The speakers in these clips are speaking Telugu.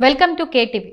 వెల్కమ్ టు కేటీవీ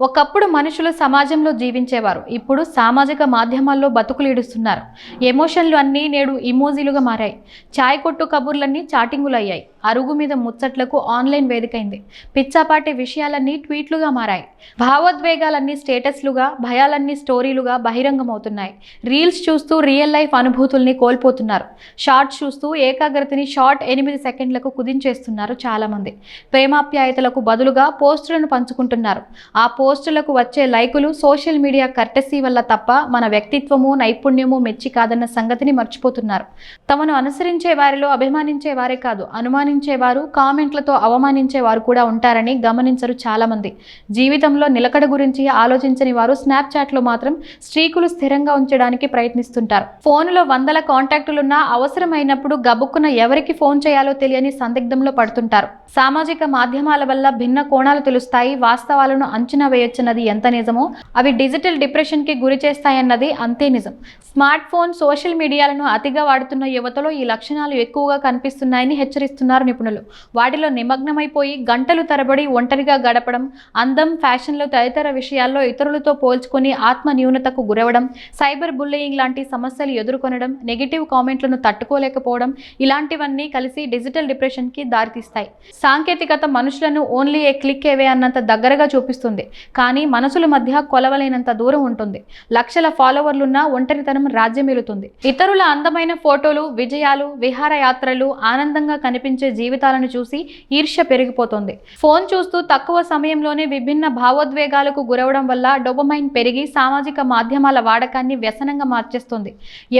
ఒకప్పుడు మనుషులు సమాజంలో జీవించేవారు. ఇప్పుడు సామాజిక మాధ్యమాల్లో బతుకులు ఇడుస్తున్నారు ఎమోషన్లు అన్నీ నేడు ఇమోజీలుగా మారాయి. చాయ్ కొట్టు కబుర్లన్నీ చాటింగులు అయ్యాయి అరుగు మీద ముచ్చట్లకు ఆన్లైన్ వేదికైంది. పిచ్చాపాటి విషయాలన్నీ ట్వీట్లుగా మారాయి. భావోద్వేగాలన్నీ స్టేటస్లుగా భయాలన్నీ స్టోరీలుగా బహిరంగమవుతున్నాయి. రీల్స్ చూస్తూ రియల్ లైఫ్ అనుభూతుల్ని కోల్పోతున్నారు. షార్ట్స్ చూస్తూ ఏకాగ్రతని షార్ట్ ఎనిమిది సెకండ్లకు కుదించేస్తున్నారు చాలామంది. ప్రేమాప్యాయతలకు బదులుగా పోస్టులను పంచుకుంటున్నారు. ఆ పోస్టులకు వచ్చే లైకులు సోషల్ మీడియా కర్టసీ వల్ల తప్ప మన వ్యక్తిత్వము నైపుణ్యము మెచ్చి కాదన్న సంగతిని మర్చిపోతున్నారు. తమను అనుసరించే వారిలో అభిమానించే వారే కాదు అనుమానించేవారు కామెంట్లతో అవమానించే వారు కూడా ఉంటారని గమనించరు చాలామంది. జీవితంలో నిలకడ గురించి ఆలోచించని వారు స్నాప్చాట్లో మాత్రం స్ట్రీకులు స్థిరంగా ఉంచడానికి ప్రయత్నిస్తుంటారు. ఫోన్లో వందల కాంటాక్టులున్నా అవసరమైనప్పుడు గబుక్కున ఎవరికి ఫోన్ చేయాలో తెలియని సందిగ్ధంలో పడుతుంటారు. సామాజిక మాధ్యమాల వల్ల భిన్న కోణాలు తెలుస్తాయి వాస్తవాలను అంచనా వేయొచ్చన్నది ఎంత నిజమో అవి డిజిటల్ డిప్రెషన్కి గురి చేస్తాయన్నది అంతే నిజం. స్మార్ట్ ఫోన్ సోషల్ మీడియాలను అతిగా వాడుతున్న యువతలో ఈ లక్షణాలు ఎక్కువగా కనిపిస్తున్నాయని హెచ్చరిస్తున్నారు నిపుణులు. వాటిలో నిమగ్నమైపోయి గంటలు తరబడి ఒంటరిగా గడపడం అందం ఫ్యాషన్లు తదితర విషయాల్లో ఇతరులతో పోల్చుకొని ఆత్మ న్యూనతకు గురవడం సైబర్ బుల్లియింగ్ లాంటి సమస్యలు ఎదుర్కొనడం నెగిటివ్ కామెంట్లను తట్టుకోలేకపోవడం ఇలాంటివన్నీ కలిసి డిజిటల్ డిప్రెషన్కి దారితీస్తాయి. సాంకేతికత మనుషులను ఓన్లీ ఏ క్లిక్ ఏవే అన్నంత దగ్గరగా చూపిస్తుంది. కానీ మనసుల మధ్య కొలవలేనంత దూరం ఉంటుంది. లక్షల ఫాలోవర్లున్న ఒంటరితనం రాజ్యమేలుతుంది ఇతరుల అందమైన ఫోటోలు విజయాలు విహారయాత్రలు ఆనందంగా కనిపించే జీవితాలను చూసి ఈర్ష్య పెరిగిపోతుంది. ఫోన్ చూస్తూ తక్కువ సమయంలోనే విభిన్న భావోద్వేగాలకు గురవడం వల్ల డొబమైన్ పెరిగి సామాజిక మాధ్యమాల వాడకాన్ని వ్యసనంగా మార్చేస్తుంది.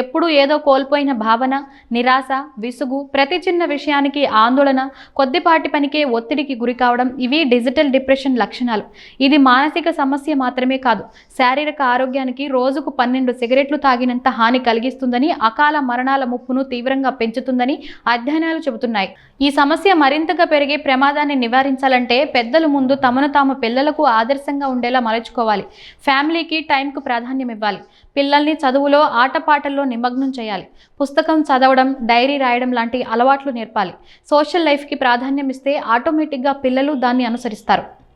ఎప్పుడూ ఏదో కోల్పోయిన భావన నిరాశ విసుగు ప్రతి చిన్న విషయానికి ఆందోళన కొద్దిపాటి పనికే ఒత్తిడికి గురి కావడం ఇవి డిజిటల్ డిప్రెషన్ లక్షణాలు. ఇది మానసిక సమస్య మాత్రమే కాదు శారీరక ఆరోగ్యానికి రోజుకు పన్నెండు సిగరెట్లు తాగినంత హాని కలిగిస్తుందని అకాల మరణాల ముప్పును తీవ్రంగా పెంచుతుందని అధ్యయనాలు చెబుతున్నాయి. ఈ సమస్య మరింతగా పెరిగే ప్రమాదాన్ని నివారించాలంటే పెద్దలు ముందు తమను తాము పిల్లలకు ఆదర్శంగా ఉండేలా మలుచుకోవాలి. ఫ్యామిలీకి టైంకు ప్రాధాన్యం ఇవ్వాలి. పిల్లల్ని చదువులో ఆటపాటల్లో నిమగ్నం చేయాలి. పుస్తకం చదవడం డైరీ రాయడం లాంటి అలవాట్లు నేర్పాలి. సోషల్ లైఫ్కి ప్రాధాన్యం ఇస్తే ఆటోమేటిక్గా పిల్లలు దాన్ని అనుసరిస్తారు.